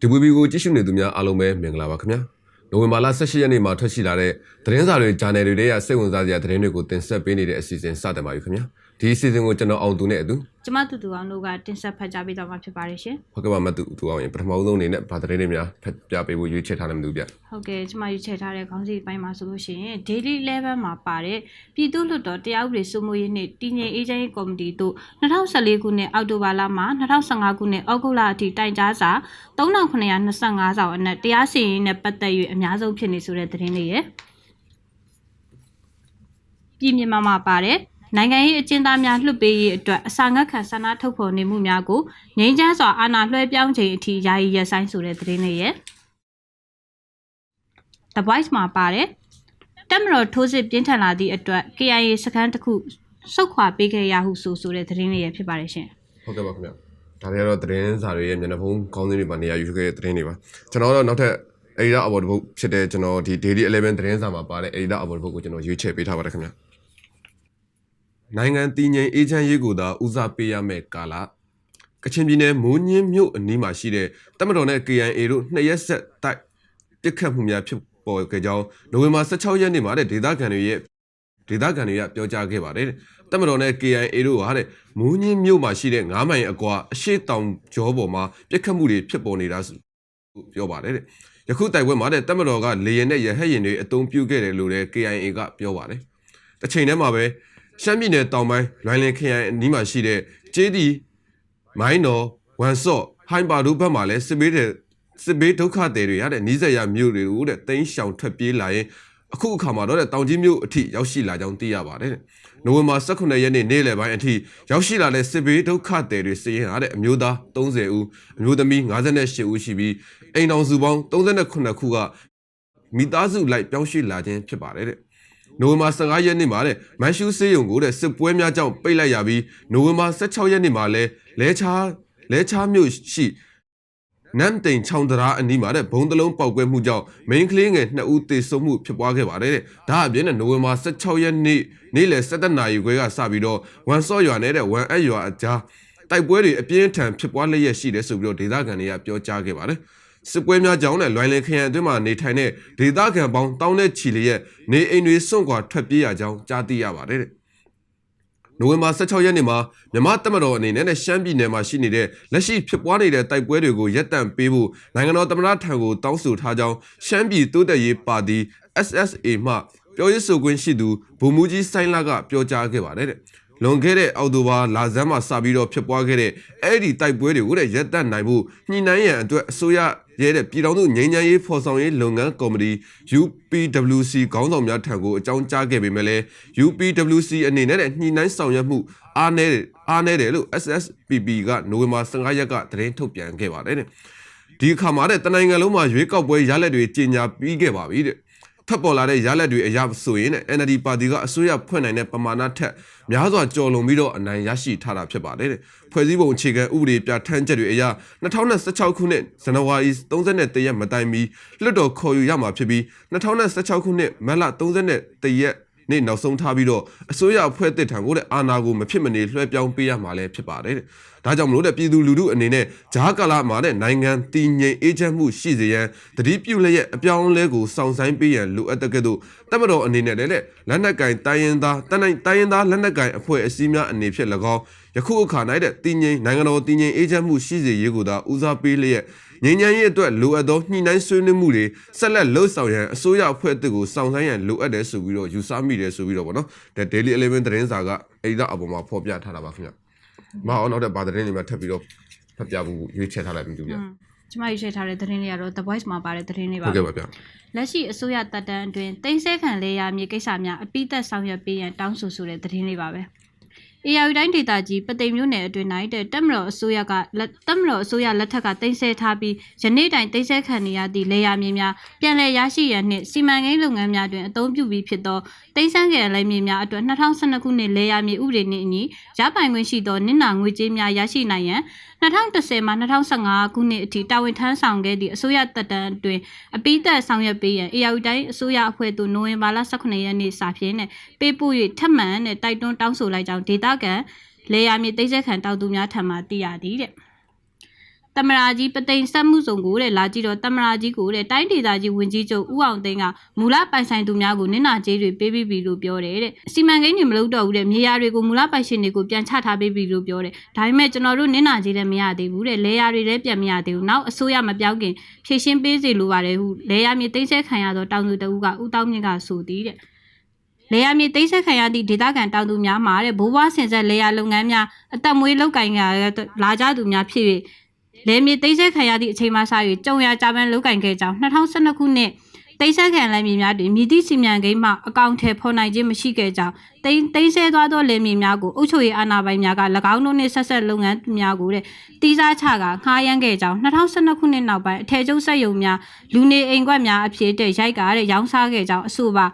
DVB ကိုကြည့်ရှုနေသူများအားလုံးပဲမင်္ဂလာပါခင်ဗျာနိုဝင်ဘာလ18ရက်နေ့မှာထွက်ရှိလာတဲ့သတင်းစာတွေဂျာနယ်တွေရဲ့စိတ်ဝင်စားစရာသတင်းတွေကိုတင်ဆက်ပေးနေတဲ့အစီအစဉ်စတင်ပါပြီခင်ဗျာဒီအစီအစဉ်ကိုကျွန်တော်အောင်သူနဲ့အတူ ကျမတူတူအောင်တို့ကတင်ဆက်ဖတ်ကြားပေးတော့မှာဖြစ်ပါတယ်ရှင်ဟုတ်ကဲ့ပါမတူတူအောင်ရင်ပထမဆုံးအနေနဲ့ဗာသတင်းတွေများဖတ်ပြပေးဖို့ရွေးချယ်ထားတယ်မတူဗျ။ဟုတ်ကဲ့ကျမရွေးချယ်ထားတဲ့ခေါင်းစဉ်ပိုင်းမှာဆိုလို့ရှိရင် daily level မှာပါတဲ့ပြည်သူ့လွှတ်တော်တရားဥပဒေစိုးမိုးရေးနှင့်တည်ငြိမ်အေးချမ်းရေးကော်မတီတို့2014ခုနှစ်အောက်တိုဘာလမှ2015ခုနှစ်ဩဂုတ်လအထိတိုင်ကြားစာ3925စောင်အနက်တရားစီရင်ရေးနဲ့ပတ်သက်၍အများဆုံးဖြစ်နေဆိုတဲ့သတင်းလေးရယ်ပြည်မြမာမှာပါတဲ့ နိုင်ငံရေးအကျဉ်းသားများလွှတ်ပေးရေးအတွက်အစာငတ်ခံဆန္ဒထုတ်ဖော်နေမှုများကိုငြိမ်းချမ်းစွာအာဏာလွှဲပြောင်းချိန်အထိယာယီရပ်ဆိုင်းဆိုတဲ့သတင်းလေးရယ် The Voice မှာပါတယ်တက်မတော်ထိုးစစ်ပြင်းထန်လာသည့်အတွက် KIA စခန်းတစ်ခုစုတ်ခွာပေးခဲ့ရဟုဆိုဆိုတဲ့သတင်းလေးရဖြစ်ပါတယ်ရှင်ဟုတ်ကဲ့ပါခင်ဗျာဒါတွေကတော့သတင်းစာတွေရဲ့မျက်နှာဖုံးကောင်းစင်းတွေပါနေရာယူခဲ့တဲ့သတင်းတွေပါကျွန်တော်တော့နောက်ထပ် Editor Award ဘုတ်ဖြစ်တဲ့ကျွန်တော်ဒီ Daily 11သတင်းစာမှာပါတဲ့ Editor Award ဘုတ်ကိုကျွန်တော်ရွေးချယ်ပေးထားပါတယ်ခင်ဗျာ နိုင်ငံတည်ငြိမ်အေးချမ်းရေးကိုသာဦးစားပေးရမယ့်ကာလကချင်ပြည်နယ်မိုးညင်းမြို့အနီးမှာရှိတဲ့တမတော်နဲ့ KIA တို့နှစ်ရက်ဆက်တိုက်တစ်ခတ်မှုများဖြစ်ပေါ်ခဲ့ကြောင်းနိုဝင်ဘာ16ရက်နေ့မှာတဲ့ဒေသခံတွေရဲ့ဒေသခံတွေကပြောကြားခဲ့ပါတယ်တဲ့တမတော်နဲ့ KIA တို့ဟာတဲ့မိုးညင်းမြို့မှာရှိတဲ့9မိုင်အကွာအရှိတောင်ကျောပေါ်မှာပြစ်ခတ်မှုတွေဖြစ်ပေါ်နေတာဆိုပြောပါတယ်တဲ့ယခုတိုက်ပွဲမှာတဲ့တမတော်ကလေရင်နဲ့ရဟတ်ရင်တွေအုံပြုခဲ့တယ်လို့လည်း KIA ကပြောပါတယ်တစ်ချိန်တည်းမှာပဲ ရှမ်းပြည်နယ်တောင်ပိုင်းလွိုင်းလင်ခရိုင်အနီးမှာရှိတဲ့ကျေးဒီမိုင်းတော်ဝမ်ဆော့ဟိုင်ပါတို့ဘက်မှာလည်းစစ်ဘေးတဲ့စစ်ဘေးဒုက္ခတွေတွေရတဲ့နီးစပ်ရမြို့တွေကိုတဲ့တိန်းရှောင်ထွက်ပြေးလာရင်အခုအခါမှာတော့တဲ့တောင်ကြီးမြို့အထိရောက်ရှိလာကြောင်းသိရပါတယ်တဲ့နိုဝင်ဘာ18ရက်နေ့နေ့လယ်ပိုင်းအထိရောက်ရှိလာတဲ့စစ်ဘေးဒုက္ခတွေတွေစီရင်ရတဲ့အမျိုးသား30ဦးအမျိုးသမီး58ဦးရှိပြီးအိမ်တော်စုပေါင်း39ခုကမိသားစုလိုက်ပြောင်းရွှေ့လာခြင်းဖြစ်ပါတယ်တဲ့ နိုဝင်ဘာ15ရက်နေ့မှာတဲ့မန်ရှူးဆေးရုံကိုတဲ့စစ်ပွဲများကြောင့်ပိတ်လိုက်ရပြီးနိုဝင်ဘာ16ရက်နေ့မှာလဲလဲချားလဲချားမြို့ရှိနမ်တိန်ချောင်းတရာအနီးမှာတဲ့ဘုံတလုံးပောက်ကွဲမှုကြောင့်မိန်းကလေးငယ်2ဦးသေဆုံးမှုဖြစ်ပွားခဲ့ပါတယ်တဲ့ဒါအပြင်နဲ့နိုဝင်ဘာ16ရက်နေ့နေ့လယ်17နာရီခွဲကစပြီးတော့ဝန်စော့ရွာနဲ့တဲ့ဝန်အပ်ရွာအကြားတိုက်ပွဲတွေအပြင်းအထန်ဖြစ်ပွားလျက်ရှိတယ်ဆိုပြီးတော့ဒေသခံတွေကပြောကြားခဲ့ပါတယ် စစ်ပွဲများကြောင့်နဲ့လွိုင်းလင်ခရိုင်အတွင်းမှာနေထိုင်တဲ့ဒေသခံပေါင်းတောင်းတဲ့ချီလျက်နေအိမ်တွေစွန့်ခွာထွက်ပြေးရကြောင်းကြားသိရပါတယ်တဲ့နိုဝင်ဘာ16ရက်နေ့မှာမြမတက်မတော်အနေနဲ့နဲ့ရှမ်းပြည်နယ်မှာရှိနေတဲ့လက်ရှိဖြစ်ပွားနေတဲ့တိုက်ပွဲတွေကိုရပ်တန့်ပေးဖို့နိုင်ငံတော်သမ္မတထံကိုတောင်းဆိုထားကြောင်းရှမ်းပြည်တိုးတက်ရေးပါတီ SSA မှပြောရေးဆိုခွင့်ရှိသူဗိုလ်မှူးကြီးစိုင်းလာကပြောကြားခဲ့ပါတယ်တဲ့ လွန်ခဲ့တဲ့အောက်တိုဘာလာဇန်းမှာစပြီးတော့ဖြစ်ပွားခဲ့တဲ့အဲ့ဒီတိုက်ပွဲတွေကိုတဲ့ရပ်တန့်နိုင်ဖို့ညှိနှိုင်းရန်အတွက်အစိုးရရဲ့တဲ့ပြည်ထောင်စုငြိမ်းချမ်းရေးဖော်ဆောင်ရေးလုပ်ငန်းကော်မတီ UPWC ခေါင်းဆောင်များထံကိုအကြောင်းကြားခဲ့ပေမဲ့လည်း UPWC အနေနဲ့တဲ့ညှိနှိုင်းဆောင်ရွက်မှုအားနည်းတယ်အားနည်းတယ်လို့ SSPP ကနိုဝင်ဘာ15ရက်ကသတင်းထုတ်ပြန်ခဲ့ပါတယ်တဲ့ဒီအခါမှာတဲ့တနိုင်ငံလုံးမှာရွေးကောက်ပွဲရလဒ်တွေကြီးညာပြီးခဲ့ပါပြီတဲ့ ထပ်ပေါ်လာတဲ့ရလဒ်တွေအရဆိုရင်တဲ့ NLD ပါတီကအစိုးရဖွဲ့နိုင်တဲ့ပမာဏထက်များစွာကျော်လွန်ပြီးတော့အနိုင်ရရှိထားတာဖြစ်ပါတယ်တဲ့ဖွဲ့စည်းပုံအခြေခံဥပဒေပြဋ္ဌာန်းချက်တွေအရ2016ခုနှစ်ဇန်နဝါရီ31ရက်မတိုင်မီလွှတ်တော်ခေါ်ယူရမှာဖြစ်ပြီး2016ခုနှစ်မတ်လ31ရက်နေ့နောက်ဆုံးထားပြီးတော့အစိုးရအဖွဲ့တစ်ထံကိုတဲ့အာဏာကိုမဖြစ်မနေလွှဲပြောင်းပေးရမှာလည်းဖြစ်ပါတယ်တဲ့ဒါကြောင့်မလို့တဲ့ပြည်သူလူထုအနေနဲ့ဂျားကာလာမှာတဲ့နိုင်ငံတည်ငြိမ်အေးချမ်းမှုရှိစေရန်တတိပြုလျက်အပြောင်းအလဲကိုစောင့်ဆိုင်ပေးရန်လိုအပ်တဲ့ကဲ့သို့တပ်မတော်အနေနဲ့လည်းလက်နက်ကင်တိုင်းရင်သားတနိုင်တိုင်းရင်သားလက်နက်ကင်အဖွဲ့အစည်းများအနေဖြင့်၎င်းယခုအခါ၌တဲ့တည်ငြိမ်နိုင်ငံတော်တည်ငြိမ်အေးချမ်းမှုရှိစေရေးကိုသာဦးစားပေးလျက်ငြိမ်းချမ်းရေးအတွက်လိုအပ်သောညှိနှိုင်းဆွေးနွေးမှုတွေဆက်လက်လှုပ်ဆောင်ရန်အစိုးရအဖွဲ့အသစ်ကိုစောင့်ဆိုင်းရန်လိုအပ်တယ်ဆိုပြီးတော့ယူဆမိတယ်ဆိုပြီးတော့ဗောနော်ဒါ Daily 11သတင်းစာကအဲ့ဒါအပေါ်မှာဖော်ပြထားတာပါခင်ဗျ မအောင်တော့တဲ့ဗာသတင်းတွေမှာထပ်ပြီးတော့ဖတ်ပြဖို့ရွေးချယ်ထားလိုက်ပြီသူဗျကျမရွေးချယ်ထားတဲ့သတင်းလေးကတော့ The Voice မှာပါတဲ့သတင်းလေးပါဟုတ်ကဲ့ပါဗျလက်ရှိအစိုးရတပ်တန်းအတွင်းတိမ့်ဆဲခံလေယာမြေကိစ္စများအပိသက်ဆောင်ရွက်ပေးရန်တောင်းဆိုဆိုတဲ့သတင်းလေးပါပဲ။ AR တိုင်းဒေတာကြီးပသိမ်မြို့နယ်အတွင်း၌တဲ့တက်မတော်အစိုးရကလက်တက်မတော်အစိုးရလက်ထက်ကတိမ့်ဆဲထားပြီးယနေ့တိုင်တိမ့်ဆဲခံနေရသည့်လေယာမြေများပြန်လည်ရရှိရန်နှင့်စီမံကိန်းလုပ်ငန်းများတွင်အသုံးပြုပြီးဖြစ်သောတိမ့်ဆန်းကယ်လေမြေများအတွက်2012ခုနှစ်လေယာမြေဥပဒေနှင့်အညီရပိုင်ခွင့်ရှိသောနစ်နာငွေကြေးများရရှိနိုင်ရန်2010မှ2015ခုနှစ်အထိတာဝန်ထမ်းဆောင်ခဲ့သည့်အစိုးရတပ်တန်းအတွင်းအပိသက်ဆောင်ရွက်ပေးရန် AR တိုင်းအစိုးရအဖွဲ့သို့နိုဝင်ဘာလ18ရက်နေ့စာဖြင့်နဲ့ပေးပို့၍ထပ်မံနဲ့တိုက်တွန်းတောင်းဆိုလိုက်ကြောင်းဒေတာကန်လေယာမြေတိတ်ဆက်ခံတောက်သူများထံမှသိရသည်တဲ့ တတမရာကြီးပသိမ်ဆက်မှုဆောင်ကိုတဲ့လာကြည့်တော့တမရာကြီးကိုတဲ့တိုင်းဒေသကြီးဝင်ကြီးချုပ်ဦးအောင်သိန်းကမူလပိုင်ဆိုင်သူများကိုနင့်နာကျေးတွေပေးပြီးပြီလို့ပြောတယ်တဲ့စီမံကိန်းတွေမလုပ်တော့ဘူးတဲ့မြေယာတွေကိုမူလပိုင်ရှင်တွေကိုပြန်ချထားပေးပြီလို့ပြောတယ်ဒါပေမဲ့ကျွန်တော်တို့နင့်နာကျေးလည်းမရသေးဘူးတဲ့လေယာတွေလည်းပြန်မရသေးဘူးနောက်အစိုးရမပြောင်းခင်ဖြည့်ရှင်းပေးစီလိုပါတယ်ဟုလေယာမြေသိမ်းဆဲခံရသောတောင်သူတအုပ်ကဦးတောင်းမြင့်ကဆိုသည်တဲ့လေယာမြေသိမ်းဆက်ခံရသည့်ဒေသခံတောင်သူများမှာတဲ့ဘိုးဘွားဆင်ဆက်လေယာလုပ်ငန်းများအသက်မွေးလုပ်ကိုင်ကြရတဲ့လာကြသူများဖြစ်၍ လေမြေသိမ်းဆက်ခံရသည့်အချိန်မှစ၍ကြုံရကြပန်းလုပ်ကိုင်ခဲ့ကြောင်း2012ခုနှစ်သိမ်းဆက်ခံလယ်မြေများတွင်မြည်သည့်စီမံကိန်းမှအကောင့်ထဲဖော်နိုင်ခြင်းမရှိခဲ့ကြောင်းသိမ်းသိမ်းဆဲသွားသောလယ်မြေများကိုအုပ်ချုပ်ရေးအာဏာပိုင်များက၎င်းတို့နှင့်ဆက်ဆက်လုပ်ငန်းများကိုတဲ့တီးစားချကငှားရမ်းခဲ့ကြောင်း2012ခုနှစ်နောက်ပိုင်းအထည်ချုပ်စက်ရုံများလူနေအိမ်ကွက်များအဖြစ်တဲ့ရိုက်ကားတဲ့ရောင်းစားခဲ့ကြောင်းအဆိုပါ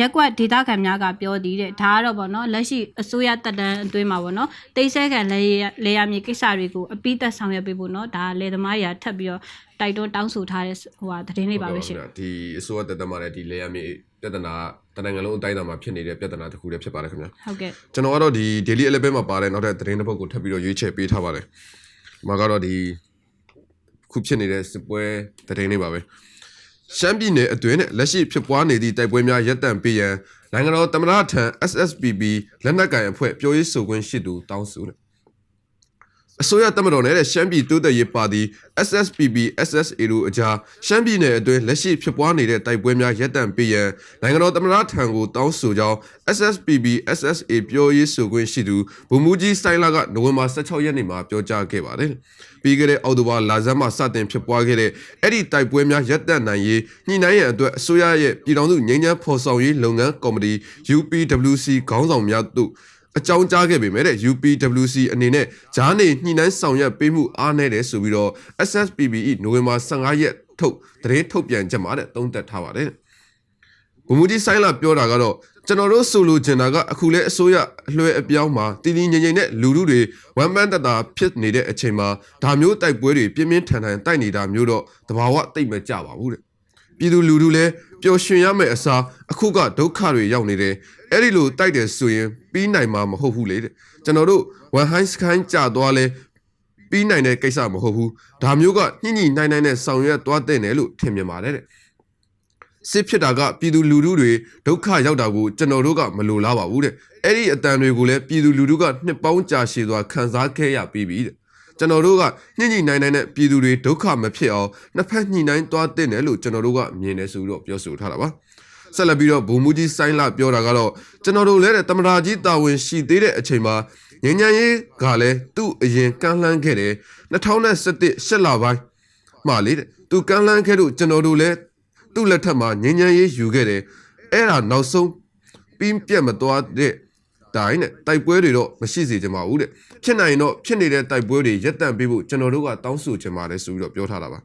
ရက်ကွက်ဒေတာခံများကပြောသည်တဲ့ဒါကတော့ဗောနော်လက်ရှိအစိုးရတက်တန်းအတွင်းမှာဗောနော်တိတ်ဆဲခံလေလေရမြေကိစ္စတွေကိုအပိသက်ဆောင်ရွက်ပေးဖို့နော်ဒါလေသမားတွေကထပ်ပြီးတော့တိုက်တွန်းတောင်းဆိုထားတဲ့ဟိုဟာသတင်းလေးပါပဲရှင်ဒီအစိုးရတက်တက်မှာလည်းဒီလေယာမြေပြဿနာတနိုင်ငံလုံးအတိုင်းအတာမှာဖြစ်နေတဲ့ပြဿနာတစ်ခုလည်းဖြစ်ပါတယ်ခင်ဗျာဟုတ်ကဲ့ကျွန်တော်ကတော့ဒီ daily eleven မှာပါတဲ့နောက်ထပ်သတင်းတစ်ပုဒ်ကိုထပ်ပြီးတော့ရွေးချယ်ပေးထားပါတယ်။ဒီမှာကတော့ဒီခုဖြစ်နေတဲ့စစ်ပွဲသတင်းလေးပါပဲ။ ရှမ်းပြည်နယ်အတွင်းနဲ့လက်ရှိဖြစ်ပွားနေသည့်တိုက်ပွဲများရပ်တန့်ပေးရန်နိုင်ငံတော်သမ္မတထံ SSPB လက်နက်ကိုင်အဖွဲ့ပြောရေးဆိုခွင့်ရှိသူတောင်းဆိုတယ်။ အစိုးရတမတော်နဲ့ရှမ်းပြည်တိုးတက်ရေးပါတီ SSPB SSA တို့အကြားရှမ်းပြည်နယ်အတွင်းလက်ရှိဖြစ်ပွားနေတဲ့တိုက်ပွဲများရပ်တန့်ပေးရန်နိုင်ငံတော်သမ္မတထံကိုတောင်းဆိုကြောင်း SSPB SSA ပြောရေးဆိုခွင့်ရှိသူဗိုလ်မှူးကြီးစတိုင်လာကနိုဝင်ဘာ16ရက်နေ့မှာပြောကြားခဲ့ပါတယ်။ပြီးခဲ့တဲ့အောက်တိုဘာလဆန်းမှာစတင်ဖြစ်ပွားခဲ့တဲ့အဲ့ဒီတိုက်ပွဲများရပ်တန့်နိုင်ရေးညှိနှိုင်းရန်အတွက်အစိုးရရဲ့ပြည်ထောင်စုငြိမ်းချမ်းဖော်ဆောင်ရေးလုပ်ငန်းကော်မတီ UPWC ခေါင်းဆောင်များတို့ အကြောင်းကြားခဲ့ပေမဲ့တဲ့ UPWC အနေနဲ့ဂျားနေညှိနှိုင်းဆောင်ရွက်ပေးမှုအားနည်းတယ်ဆိုပြီးတော့ SSPBE နိုဝင်ဘာ15ရက်ထုတ်သတင်းထုတ်ပြန်ချက်မှာတဲ့သုံးသပ်ထားပါတယ်။ဗိုလ်မှူးကြီးဆိုင်လာပြောတာကတော့ကျွန်တော်တို့ဆိုလိုချင်တာကအခုလဲအစိုးရအလွှဲအပြောင်းမှာတည်တည်ငြိမ်ငြိမ်နဲ့လူလူတွေဝမ်းပန်းတတာဖြစ်နေတဲ့အချိန်မှာဒါမျိုးတိုက်ပွဲတွေပြင်းပြင်းထန်ထန်တိုက်နေတာမျိုးတော့တဘာဝတိတ်မကြပါဘူးတဲ့။ ပြည်သူလူထုလည်းပျော်ရွှင်ရမယ့်အစားအခုကဒုက္ခတွေရောက်နေတယ်။အဲ့ဒီလိုတိုက်တယ်ဆိုရင်ပြီးနိုင်မှာမဟုတ်ဘူးလေတဲ့။ကျွန်တော်တို့ဝန်ဟိုင်းစခိုင်းကြသွားလဲပြီးနိုင်တဲ့ကိစ္စမဟုတ်ဘူး။ဒါမျိုးကညှိညှိနိုင်နိုင်နဲ့ဆောင်ရွက်သွားတဲ့တယ်လို့ထင်မြင်ပါတယ်တဲ့။စစ်ဖြစ်တာကပြည်သူလူထုတွေဒုက္ခရောက်တာကိုကျွန်တော်တို့ကမလိုလားပါဘူးတဲ့အဲ့ဒီအတန်တွေကိုလည်းပြည်သူလူထုကနှစ်ပေါင်းကြာရှည်စွာခံစားခဲ့ရပြီးပြီတဲ့ ကျွန်တော်တို့ကညှိညှိနိုင်နိုင်နဲ့ပြည်သူတွေဒုက္ခမဖြစ်အောင်နှစ်ဖက်ညှိနှိုင်းသွားတဲ့တယ်လို့ကျွန်တော်တို့ကမြင်နေဆိုပြီးတော့ပြောဆိုထားတာပါဆက်လက်ပြီးတော့ဘုံမူကြီးဆိုင်းလာပြောတာကတော့ကျွန်တော်တို့လည်းတဲ့တမရာကြီးတာဝန်ရှိသေးတဲ့အချိန်မှာငញ្ញန်ရေးကလည်းသူ့အရင်ကမ်းလှမ်းခဲ့တယ်2017ရှစ်လပိုင်းမှလေတဲ့သူကမ်းလှမ်းခဲ့လို့ကျွန်တော်တို့လည်း သူ့လက်ထက်မှာငញ្ញန်ရေးယူခဲ့တယ်အဲ့ဒါနောက်ဆုံးပြီးပြတ်မသွားတဲ့ တိုင်းနဲ့တိုက်ပွဲတွေတော့မရှိစေချင်ပါဘူးတဲ့ဖြစ်နိုင်တော့ဖြစ်နေတဲ့တိုက်ပွဲတွေရပ်တန့်ပေးဖို့ကျွန်တော်တို့ကတောင်းဆိုချင်ပါတယ်ဆိုပြီးတော့ပြောထားတာပါ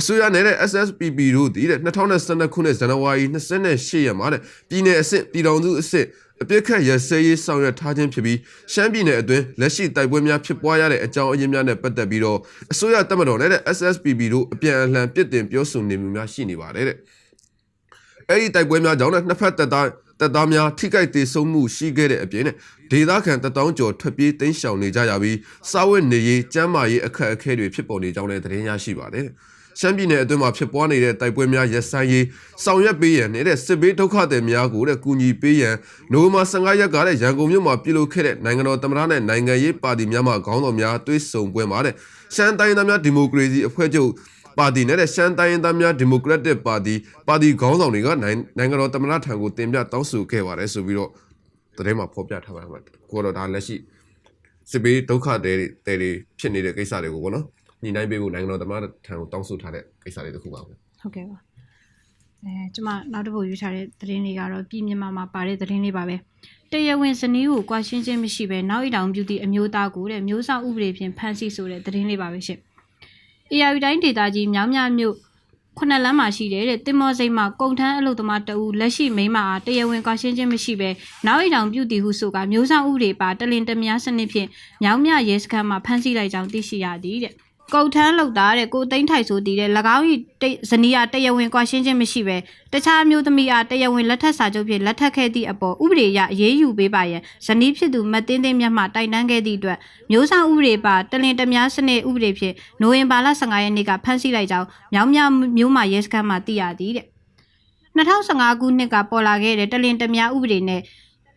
အစိုးရနဲ့တဲ့ SSPP တို့ဒီတဲ့2012ခုနှစ်ဇန်နဝါရီ28ရက်မှာတဲ့ပြည်내အဆင့်ပြည်တော်စုအဆင့်အပြစ်ခတ်ရစဲရေးဆောင်ရွက်ထားခြင်းဖြစ်ပြီးရှမ်းပြည်နယ်အတွင်းလက်ရှိတိုက်ပွဲများဖြစ်ပွားရတဲ့အကြောင်းအရင်းများနဲ့ပတ်သက်ပြီးတော့အစိုးရတပ်မတော်နဲ့တဲ့ SSPP တို့အပြန်အလှန်ပြစ်တင်ပြောဆိုနေမှုများရှိနေပါတယ်တဲ့အဲ့ဒီတိုက်ပွဲများကြောင့်လည်းနှစ်ဖက်တပ်သား တပ်သားများထိခိုက်ဒေဆုံးမှုရှိခဲ့တဲ့အပြင်နဲ့ဒေသခံတပ်တောင်းကျော်ထွက်ပြေးတိမ်းရှောင်နေကြရပြီးစာဝတ်နေရေးကျန်းမာရေးအခက်အခဲတွေဖြစ်ပေါ်နေကြောင်းလည်းသတင်းရရှိပါတယ်။ရှမ်းပြည်နယ်အတွင်းမှာဖြစ်ပွားနေတဲ့တိုက်ပွဲများရပ်ဆိုင်းရေးဆောင်ရွက်ပေးရန်နဲ့စစ်ဘေးဒုက္ခသည်များကိုတဲ့ကူညီပေးရန်နိုဝင်ဘာ15ရက်ကတဲ့ရန်ကုန်မြို့မှာပြုလုပ်ခဲ့တဲ့နိုင်ငံတော်သမ္မတနဲ့နိုင်ငံရေးပါတီများမှခေါင်းဆောင်များတွဲဆုံပွဲမှာတဲ့ရှမ်းတိုင်းသားများဒီမိုကရေစီအဖွဲ့ချုပ် ပါတီနဲ့တဲ့ရှမ်းတိုင်းရင်းသားများဒီမိုကရက်တစ်ပါတီပါတီခေါင်းဆောင်တွေကနိုင်နိုင်ငံတော်သမ္မတထံကိုတင်ပြတောင်းဆိုခဲ့ပါတယ်ဆိုပြီးတော့သတင်းမှာဖော်ပြထားပါတယ်မှာကိုတော့ဒါလက်ရှိစစ်ပေးဒုက္ခတွေတွေတွေဖြစ်နေတဲ့ကိစ္စတွေကိုပေါ့နော်ညီနိုင်ပေးဖို့နိုင်ငံတော်သမ္မတထံကိုတောင်းဆိုထားတဲ့ကိစ္စတွေတခုပါပဲဟုတ်ကဲ့ပါအဲကျမနောက်တစ်ပုဒ်ယူထားတဲ့သတင်းလေးကတော့ပြည်မြန်မာမှာပါတဲ့သတင်းလေးပါပဲတရားဝင်ဇနီးကိုကွာရှင်းခြင်းမရှိဘဲနောက်อีတောင်ပြုသည့်အမျိုးသားကိုတဲ့မျိုးစားဥပဒေဖြင့်ဖမ်းဆီးဆိုတဲ့သတင်းလေးပါပဲရှင် AR တိုင်းဒေတာကြီးမြောင်းမြမြို့ခုနှစ်လမ်းမှာရှိတဲ့တဲ့တင်မောစိတ်မှာကုန်ထမ်းအလုပ်သမားတအူလက်ရှိမိန်းမအားတရားဝင်ကွာရှင်းခြင်းမရှိဘဲနောက်အိတောင်ပြုတည်ဟုဆိုကမျိုးစားဥတွေပါတလင်တမယားစနစ်ဖြင့်မြောင်းမြရဲစခန်းမှာဖမ်းဆီးလိုက်ကြောင်းသိရှိရသည်တဲ့ ကုတ်ထန်းလောက်တာတဲ့ကိုသိန်းထိုက်ဆိုတည်တဲ့၎င်း၏တိတ်ဇနီးအားတရားဝင်ကွာရှင်းခြင်းမရှိပဲတခြားမျိုးသမီးအားတရားဝင်လက်ထပ်စာချုပ်ဖြင့်လက်ထပ်ခဲ့သည့်အပေါ်ဥပဒေအရအရေးယူပေးပါရန်ဇနီးဖြစ်သူမတ်တင်းတင်းမြတ်မှတိုင်တန်းခဲ့သည့်အတွက်မျိုးဆောင်ဥပဒေပါတလင်တများစနစ်ဥပဒေဖြင့်နိုဝင်ဘာလ15ရက်နေ့ကဖမ်းဆီးလိုက်ကြောင်းမြောင်းမြမျိုးမှရဲစခန်းမှသိရသည်တဲ့2015ခုနှစ်ကပေါ်လာခဲ့တဲ့တလင်တမယာဥပဒေနဲ့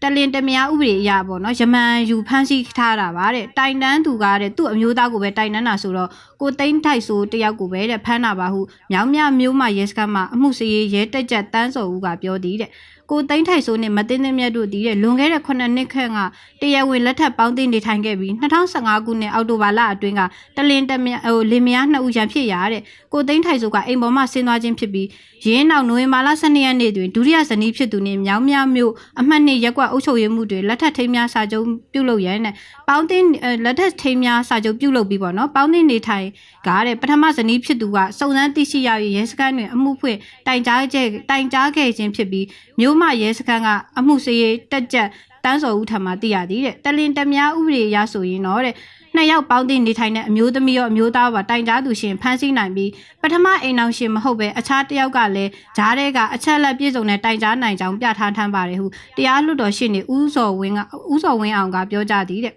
တလင်တမယာဥပဒေအရပေါ့နော်ယမန်ယူဖမ်းဆီးထားတာပါတဲ့တိုင်တန်းသူကတဲ့သူ့အမျိုးသားကိုပဲတိုင်တန်းတာဆိုတော့ကိုသိန်းထိုက်ဆိုတယောက်ကိုပဲတဲ့ဖမ်းတာပါဟုမြောင်မြမျိုးမှရဲစခန်းမှာအမှုစီရဲတက်ကြက်တန်းစော်ဦးကပြောသည်တဲ့ ကိုသိန်းထိုက်ဆိုနဲ့မသိန်းသိန်းမြတ်တို့တည်တဲ့လွန်ခဲ့တဲ့9နှစ်ခန့်ကတရားဝင်လက်ထပ်ပေါင်းသိန်းနေထိုင်ခဲ့ပြီး2015ခုနှစ်အောက်တိုဘာလအတွင်းကတလင်တမယာဟိုလင်မယားနှစ်ဦးရန်ဖြစ်ရတဲ့ကိုသိန်းထိုက်ဆိုကအိမ်ပေါ်မှာဆင်းသွားခြင်းဖြစ်ပြီးရင်းနောက်နိုဝင်ဘာလ12ရက်နေ့တွင်ဒုတိယဇနီးဖြစ်သူနှင့်မြောင်းမြမျိုးအမှတ်နှစ်ရက်ကွက်အုပ်ချုပ်ရေးမှုတွင်လက်ထပ်ထိမ်းများစာချုပ်ပြုလုပ်ရန်နဲ့ပေါင်းတင်အဲလက်ထပ်ထိမ်းများစာချုပ်ပြုလုပ်ပြီးပေါ့နော်ပေါင်းတင်နေထိုင်ကားတဲ့ပထမဇနီးဖြစ်သူကစုံစမ်းသိရှိရ၍ရဲစခန်းတွင်အမှုဖွင့်တိုင်ကြားခဲ့တိုင်ကြားခဲ့ခြင်းဖြစ်ပြီးမြို့မရဲစခန်းကအမှုစရေးတက်ကြက်တန်းစော်ဦးထံမှသိရသည်တဲ့တလင်တမယာဥပဒေအရဆိုရင်တော့တဲ့နှစ်ယောက်ပေါင်းတင်နေထိုင်တဲ့အမျိုးသမီးရောအမျိုးသားပါတိုင်ကြားသူရှင်ဖမ်းဆီးနိုင်ပြီးပထမအိမ်အောင်ရှင်မဟုတ်ပဲအခြားတစ်ယောက်ကလည်းဂျားတဲ့ကအချက်လက်ပြည့်စုံတဲ့တိုင်ကြားနိုင်ကြောင်းပြထားထမ်းပါတယ်ဟုတရားလွတ်တော်ရှင်းနေဦးစော်ဝင်းကဦးစော်ဝင်းအောင်ကပြောကြသည်တဲ့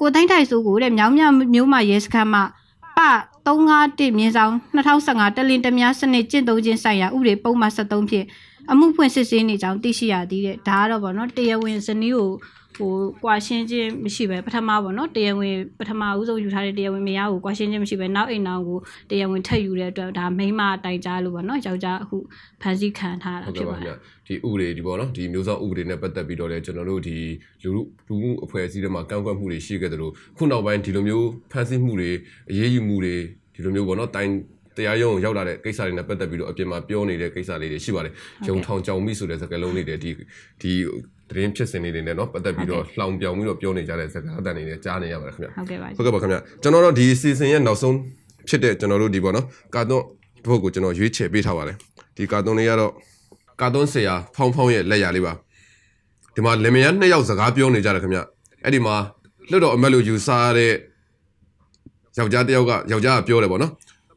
ကိုသိန်းထိုက်ဆိုကိုတဲ့မြောင်းမြမျိုးမရဲစခန်းမှာပ351မြင်းဆောင်2015တလင်တများစနစ်ကျင့်သုံးခြင်းဆိုင်ရာဥပဒေပုံမှန်73ဖြင့် အမှုဖွင့်စစ်ဆေးနေကြောင်းသိရှိရသည်တဲ့ဒါကတော့ဗောနော်တရားဝင်ဇနီးကိုဟိုကွာရှင်းခြင်းမရှိပဲပထမပေါ့နော်တရားဝင်ပထမဦးဆုံးယူထားတဲ့တရားဝင်မယားကိုကွာရှင်းခြင်းမရှိပဲနောက်အိမ်အောင်ကိုတရားဝင်ထပ်ယူတဲ့အတွက်ဒါမိန်းမတိုင်ကြားလို့ပေါ့နော်ယောက်ျားအခုဖန်ဆီးခံထားတာဟုတ်ဖြစ်ကဲ့ပါပါတခင်ယ်ဗျဒီဥပဒေဒီပေါ့နော်ဒီမျိုးစောဥပဒေနဲ့ပတ်သက်ပြီးတော့လည်းကျွန်တော်တို့ဒီလူလူလူမှုအဖွဲ့အစည်းတွေမှာကန့်ကွက်မှုတွေရှိခဲ့တယ်လို့ခုနောက်ပိုင်းဒီလိုမျိုးဖန်ဆီးမှုတွေအရေးယူမှုတွေဒီလိုမျိုးပေါ့နော်တိုင် တရားရုံးကိုရောက်လာတဲ့ကိစ္စတွေနဲ့ပတ်သက်ပြီးတော့အပြင်မှာပြောနေတဲ့ကိစ္စလေးတွေရှိပါတယ်။ရုံထောင်ကြောင်မိဆိုတဲ့စကားလုံးတွေတွေဒီဒီသတင်းဖြစ်စဉ်လေးတွေနဲ့เนาะပတ်သက်ပြီးတော့လှောင်ပြောင်ပြီးတော့ပြောနေကြတဲ့စကားအတန်တွေနဲ့ကြားနေရပါတယ်ခင်ဗျ။ ဟုတ်ကဲ့ပါ ဟုတ်ကဲ့ပါခင်ဗျကျွန်တော်တို့ဒီစီစဉ်ရဲ့နောက်ဆုံးဖြစ်တဲ့ကျွန်တော်တို့ဒီပေါ့နော်ကာတွန်းဘုတ်ကိုကျွန်တော်ရွေးချယ်ပေးထားပါတယ်ဒီကာတွန်းလေးကတော့ကာတွန်းဆရာဖောင်းဖောင်းရဲ့လက်ရာလေးပါဒီမှာလင်မယားနှစ်ယောက်စကားပြောနေကြတယ်ခင်ဗျအဲ့ဒီမှာလွတ်တော်အမတ်လို့ယူဆရတဲ့ယောက်ျားတစ်ယောက်ကယောက်ျားကပြောတယ်ပေါ့နော်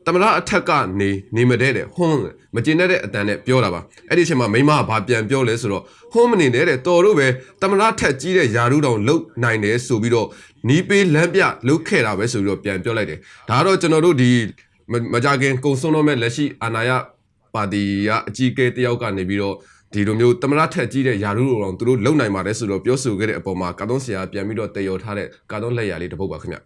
တမရအထက်ကနေနေမတဲ့တဲ့ဟွန်းမကျင်တဲ့အတန်နဲ့ပြောတာပါအဲ့ဒီအချိန်မှာမိမကဘာပြန်ပြောလဲဆိုတော့ဟွန်းမနေနဲ့တဲ့တော်တို့ပဲတမရထက်ကြီးတဲ့ယာရုတောင်လုတ်နိုင်တယ်ဆိုပြီးတော့နီးပေးလမ်းပြလုတ်ခဲ့တာပဲဆိုပြီးတော့ပြန်ပြောလိုက်တယ်ဒါကတော့ကျွန်တော်တို့ဒီမမကြခင်ကုံဆုံးတော့မဲ့လက်ရှိအာဏာရပါတီကအကြီးအကဲတယောက်ကနေပြီးတော့ဒီလိုမျိုးတမရထက်ကြီးတဲ့ယာရုတောင်သူတို့လုတ်နိုင်ပါတယ်ဆိုတော့ပြောဆိုခဲ့တဲ့အပေါ်မှာကာတွန်းဆရာပြန်ပြီးတော့တည်ရော်ထားတဲ့ကာတွန်းလက်ရာလေးတစ်ပုဒ်ပါခင်ဗျ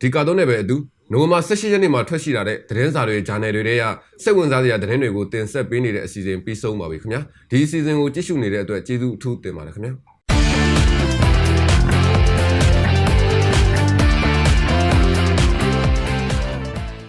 ဒီကာတွန်းနဲ့ပဲအတူ နိုဝင်ဘာ16ရက်နေ့မှာထွက်ရှိလာတဲ့သတင်းစာတွေဂျာနယ်တွေထဲကစိတ်ဝင်စားစရာသတင်းတွေကိုတင်ဆက်ပေးနေတဲ့အစီအစဉ်ပြီးဆုံးပါပြီခင်ဗျာဒီအစီအစဉ်ကိုကြည့်ရှုနေတဲ့အတွက်ကျေးဇူးအထူးတင်ပါတယ်ခင်ဗျာ